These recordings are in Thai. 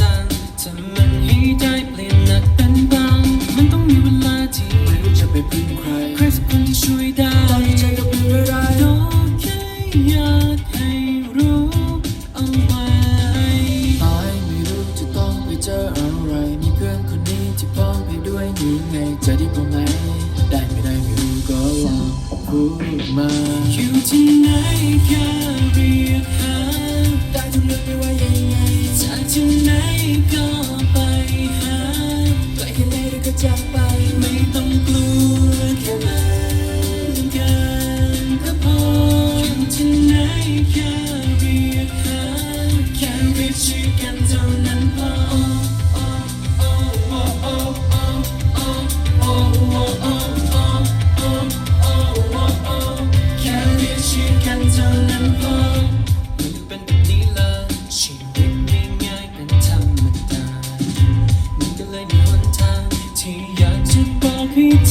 จันถ้ามันให้ได้เปลี่ยนหนักเป็นเบามันต้องมีเวลาที่ไม่รู้จะไปพึ่งใครใครคนที่ช่วยได้ตอนที่ใจกับเป็นไรโอเคอยากให้รู้เอาไว้ตายไม่รู้จะต้องไปเจออะไร มีเพื่อนคนนี้ที่พร้อมไปด้วยยู่ไงจะดีกว่ไหมได้ไม่ได้ไม่รู้ก็ลองพูดมาอยู่ที่ไหนแค่เรียกหาได้ทุกเรื่องไม่ว่ายังไงจาที่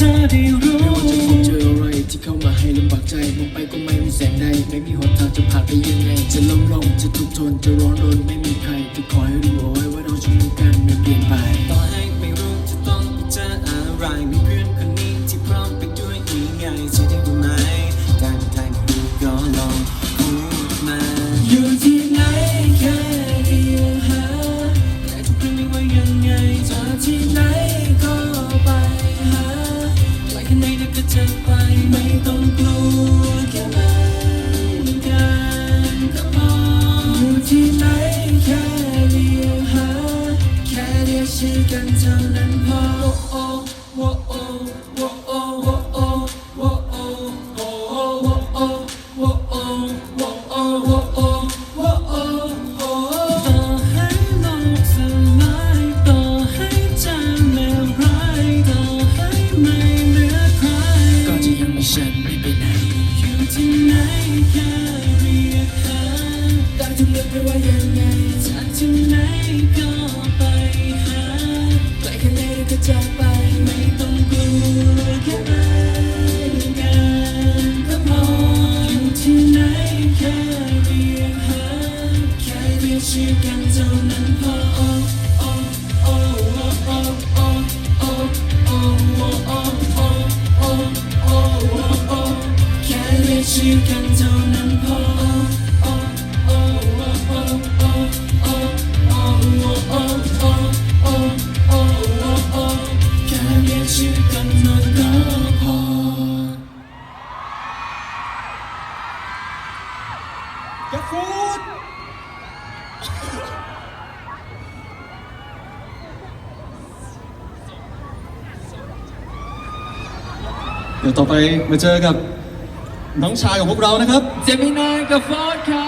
เธอได้รู้ไม่ว่าจะพบเจออะไรที่เข้ามาให้ลำบากใจมองไปก็ไม่มีแสงใดไม่มีหนทางจะผ่านไปยังไง จะล้มลงจะทุกข์ทนจะร้อนรนไม่มีใครที่คอยรู้เอาไว้ว่าเราจะมีกันไม่เปลี่ยน กันเท่านั้นพอโอ้โอ้โอ้โอ้โอ้โอ้โอ้โอ้โอ้โอ้โอ้โอ้โอ้โอ้โอ้โอ้โอ้โอ้โอ้ต่อให้โลกสลายต่อให้ใจเลวร้ายต่อให้ไม่เหลือใครก็จะยังมีฉันไม่ไปไหนอยู่ที่ไหนแค่เรียกหาได้ทุกเรื่องไม่ว่ายังไงจากที่ไหนก็ไปหา ลแค่ไหนเรากไปไม่ต้องกลัวแค่นั้นกันก็พออยู่ที่ไหนแค่เรียกหาแค่เรียกชื่อกันเท่านั้นพอโอ้โอ้โอ้โอ้โอ้โอ้โอ้โอ้โอ้โอ้โอ้โอ้แค่เรียกชื่อกัน กระฟูดเดี๋ยวต่อไปมาเจอกับน้องชายของพวกเรานะครับ เจมินายกับฟอร์ดครับ